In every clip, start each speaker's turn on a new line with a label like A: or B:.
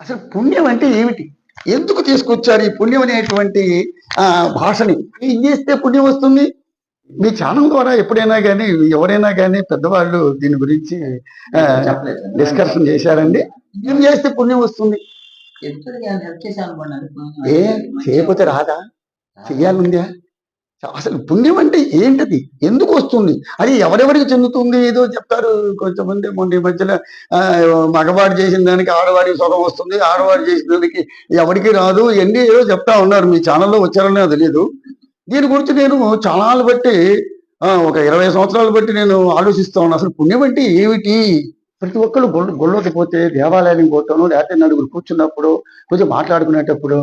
A: అసలు పుణ్యం అంటే ఏమిటి? ఎందుకు తీసుకొచ్చారు ఈ పుణ్యం అనేటువంటి ఆ భాషని? ఏం చేస్తే పుణ్యం వస్తుంది? మీ ఛానల్ ద్వారా ఎప్పుడైనా కానీ ఎవరైనా కానీ పెద్దవాళ్ళు దీని గురించి డిస్కషన్ చేశారండి? ఏం చేస్తే పుణ్యం వస్తుంది? ఏ చేయకపోతే రాదా? చెయ్యాలందా అసలు పుణ్యం అంటే ఏంటది? ఎందుకు వస్తుంది? అది ఎవరెవరికి చెందుతుంది? ఏదో చెప్తారు కొంతమంది మొన్న ఈ మధ్యన మగవాడు చేసిన దానికి ఆడవాడికి సుఖం వస్తుంది. ఆడవాడు చేసిన దానికి ఎవరికి రాదు. ఇవన్నీ ఏదో చెప్తా ఉన్నారు. మీ ఛానల్లో వచ్చారనే తెలియదు. దీని గురించి నేను ఛానల్ బట్టి ఒక ఇరవై సంవత్సరాలు బట్టి నేను ఆలోచిస్తా ఉన్నాను అసలు పుణ్యం అంటే ఏమిటి? ప్రతి ఒక్కరు గొల్ల గొల్లకి పోతే దేవాలయానికి పోతాను లేకపోతే నలుగురు కూర్చున్నప్పుడు కొంచెం మాట్లాడుకునేటప్పుడు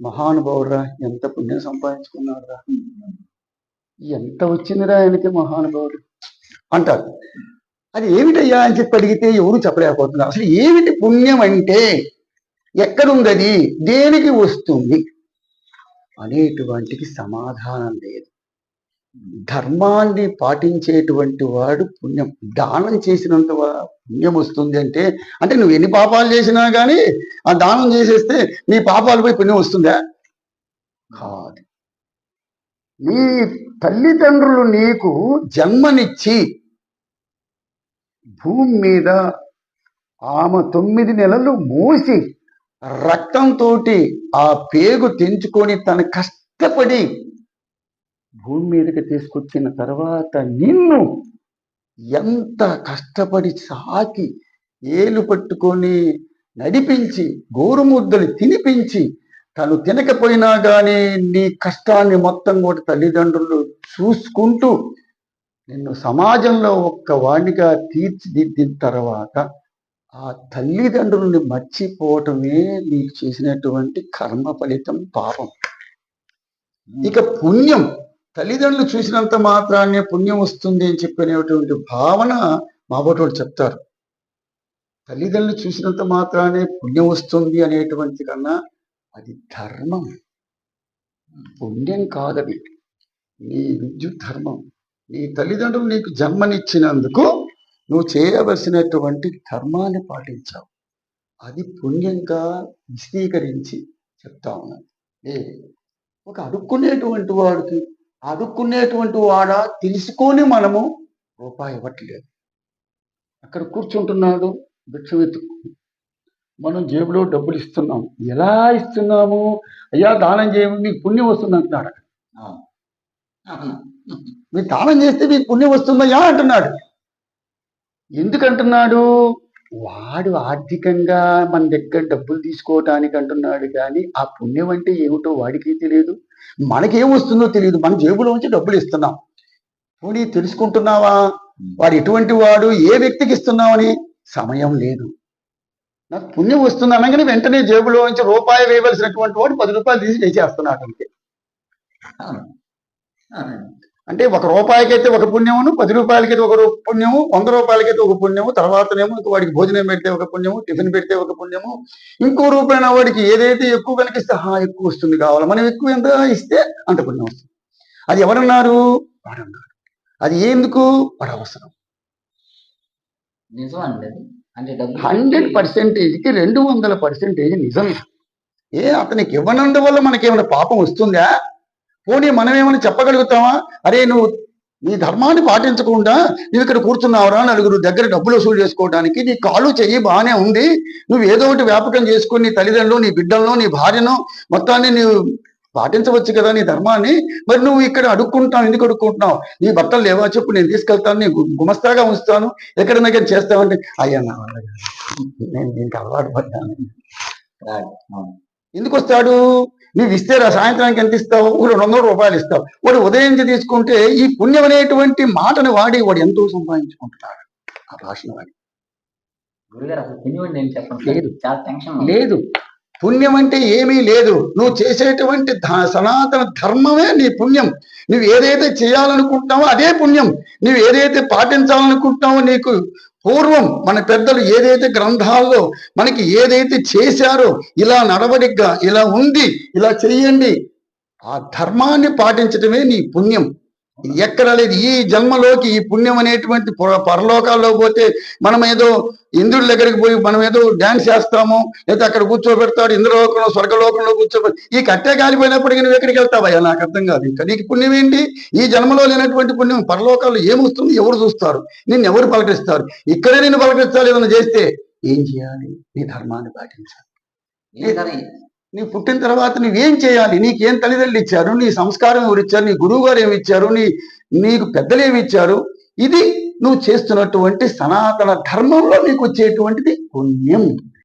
A: మహానుభావురా ఎంత పుణ్యం సంపాదించుకున్నాడురా ఎంత వచ్చిందిరా ఆయనకి మహానుభావుడు? అంటారు. అది ఏమిటయ్యా అని చెప్పి అడిగితే ఎవరు చెప్పలేకపోతున్నారు. అసలు ఏమిటి పుణ్యం అంటే? ఎక్కడుంది దేనికి వస్తుంది? అనేటువంటికి సమాధానం లేదు. ధర్మాన్ని పాటించేటువంటి వాడు పుణ్యం. దానం చేసినంత పుణ్యం వస్తుంది అంటే అంటే నువ్వు ఎన్ని పాపాలు చేసినా కానీ ఆ దానం చేసేస్తే నీ పాపాలు పోయి పుణ్యం వస్తుందా? కాదు. నీ తల్లిదండ్రులు నీకు జన్మనిచ్చి భూమి మీద ఆమె తొమ్మిది నెలలు మూసి రక్తంతో ఆ పేగు తెంచుకొని తన కష్టపడి భూమి మీదకి తీసుకొచ్చిన తర్వాత నిన్ను ఎంత కష్టపడి సాకి ఏలు పట్టుకొని నడిపించి గోరుముద్దలు తినిపించి తను తినకపోయినా కానీ నీ కష్టాన్ని మొత్తం కూడా తల్లిదండ్రులు చూసుకుంటూ నిన్ను సమాజంలో ఒక్క వాణిగా తీర్చిదిద్దిన తర్వాత ఆ తల్లిదండ్రుల్ని మర్చిపోవటమే నీకు చేసినటువంటి కర్మ ఫలితం పాపం. ఇక పుణ్యం తల్లిదండ్రులు చూసినంత మాత్రాన్నే పుణ్యం వస్తుంది అని చెప్పినటువంటి భావన మాబోటోళ్ళు చెప్తారు. తల్లిదండ్రులు చూసినంత మాత్రానే పుణ్యం వస్తుంది అనేటువంటి కన్నా అది ధర్మం. పుణ్యం కాదవి. నీ విద్యుత్ ధర్మం. నీ తల్లిదండ్రులు నీకు జన్మనిచ్చినందుకు నువ్వు చేయవలసినటువంటి ధర్మాన్ని పాటించావు. అది పుణ్యంగా విశదీకరించి చెప్తా ఉన్నాను. ఏ ఒక అడుక్కునేటువంటి వాడికి అడుక్కునేటువంటి వాడ తెలుసుకొని మనము రూపాయి ఇవ్వట్లేదు. అక్కడ కూర్చుంటున్నాడు భిక్ష వెతుకు మనం జేబులో డబ్బులు ఇస్తున్నాం. ఎలా ఇస్తున్నాము? అయ్యా దానం చేయమని నీకు పుణ్యం వస్తుంది అంటున్నాడు మీరు దానం చేస్తే మీకు పుణ్యం వస్తుందయ్యా అంటున్నాడు. ఎందుకంటున్నాడు? వాడు ఆర్థికంగా మన దగ్గర డబ్బులు తీసుకోవటానికి అంటున్నాడు కానీ ఆ పుణ్యం అంటే ఏమిటో వాడికి తెలియదు. మనకేం వస్తుందో తెలియదు. మన జేబులో ఉంచి డబ్బులు ఇస్తున్నాం. పోనీ తెలుసుకుంటున్నావా? వాడు ఎటువంటి వాడు? ఏ వ్యక్తికి ఇస్తున్నావని? సమయం లేదు. నాకు పుణ్యం వస్తుంది అనగానే వెంటనే జేబులో నుంచి రూపాయి వేయవలసినటువంటి వాడు పది రూపాయలు తీసి వేసేస్తున్నాడు అంతే. అంటే ఒక రూపాయికైతే ఒక పుణ్యమును పది రూపాయలకైతే ఒక పుణ్యము వంద రూపాయలకైతే ఒక పుణ్యము తర్వాతనేమో ఇంక వాడికి భోజనం పెడితే ఒక పుణ్యము టిఫిన్ పెడితే ఒక పుణ్యము ఇంకో రూపాయన వాడికి ఏదైతే ఎక్కువ కనిపిస్తే హా ఎక్కువ వస్తుంది కావాలి? మనం ఎక్కువ ఎంత ఇస్తే అంత పుణ్యం వస్తుంది. అది ఎవరన్నారు? వాడన్నారు. అది ఎందుకు? వాడు అవసరం హండ్రెడ్ పర్సెంటేజ్కి రెండు వందల పర్సెంటేజ్ నిజం. ఏ అతనికి ఇవ్వనందువల్ల మనకేమైనా పాపం వస్తుందా? పోనీ మనం ఏమైనా చెప్పగలుగుతామా? అరే నువ్వు నీ ధర్మాన్ని పాటించకుండా నువ్వు ఇక్కడ కూర్చున్నావురా నలుగురు దగ్గర డబ్బులు వసూలు చేసుకోవడానికి నీ కాలు చెయ్యి బాగానే ఉంది. నువ్వు ఏదో ఒకటి వ్యాపకం చేసుకుని నీ తల్లిదండ్రులు నీ బిడ్డలను నీ భార్యను మొత్తాన్ని నువ్వు పాటించవచ్చు కదా నీ ధర్మాన్ని. మరి నువ్వు ఇక్కడ అడుక్కుంటావు ఎందుకు అడుక్కుంటున్నావు? నీ బట్టలు లేవా చెప్పు నేను తీసుకెళ్తాను నీ గుమస్తాగా ఉంచుతాను. ఎక్కడ కానీ చేస్తావంటే అయ్యా నా నేను దీనికి అలవాటు పడ్డాను. ఎందుకు వస్తాడు? నువ్వు ఇస్తే రా సాయంత్రానికి ఎంత ఇస్తావు? రెండు వందల రూపాయలు ఇస్తావు. వాడు ఉదయం తీసుకుంటే ఈ పుణ్యం అనేటువంటి మాటను వాడి వాడు ఎంతో సంపాదించుకుంటున్నాడు. ఆ భాషను వాడి. లేదు. పుణ్యం అంటే ఏమీ లేదు. నువ్వు చేసేటువంటి సనాతన ధర్మమే నీ పుణ్యం. నువ్వు ఏదైతే చేయాలనుకుంటున్నావో అదే పుణ్యం. నువ్వు ఏదైతే పాటించాలనుకుంటున్నావో నీకు పూర్వం మన పెద్దలు ఏదైతే గ్రంథాల్లో మనకి ఏదైతే చేశారో ఇలా నడవడిగ్గా ఇలా ఉంది ఇలా చెయ్యండి ఆ ధర్మాన్ని పాటించడమే నీ పుణ్యం. ఎక్కడ లేదు. ఈ జన్మలోకి ఈ పుణ్యం అనేటువంటి పరలోకాల్లో పోతే మనం ఏదో ఇంద్రుడి దగ్గరికి పోయి మనం ఏదో డాన్స్ చేస్తాము లేదా అక్కడ కూర్చోబెడతాడు ఇంద్రలోకంలో స్వర్గలోకంలో కూర్చోబెడతాడు ఈ కట్టే కాలిపోయినప్పటికీ నువ్వు ఎక్కడికి వెళ్తావయ్యా నాకు అర్థం కాదు. ఇంకా నీకు పుణ్యం ఏంటి? ఈ జన్మలో లేనటువంటి పుణ్యం పరలోకాల్లో ఏమొస్తుంది? ఎవరు చూస్తారు? నిన్ను ఎవరు పలకరిస్తారు? ఇక్కడే నిన్ను పలకరించాలి ఏదైనా చేస్తే ఏం చేయాలి? నీ ధర్మాన్ని పాటించాలి. నీ పుట్టిన తర్వాత నువ్వేం చేయాలి? నీకేం తల్లిదండ్రులు ఇచ్చారు? నీ సంస్కారం ఎవరు ఇచ్చారు నీ గురువు గారు ఏమి ఇచ్చారు నీ నీకు పెద్దలు ఏమి ఇచ్చారు ఇది నువ్వు చేస్తున్నటువంటి సనాతన ధర్మంలో నీకు వచ్చేటువంటిది పుణ్యం.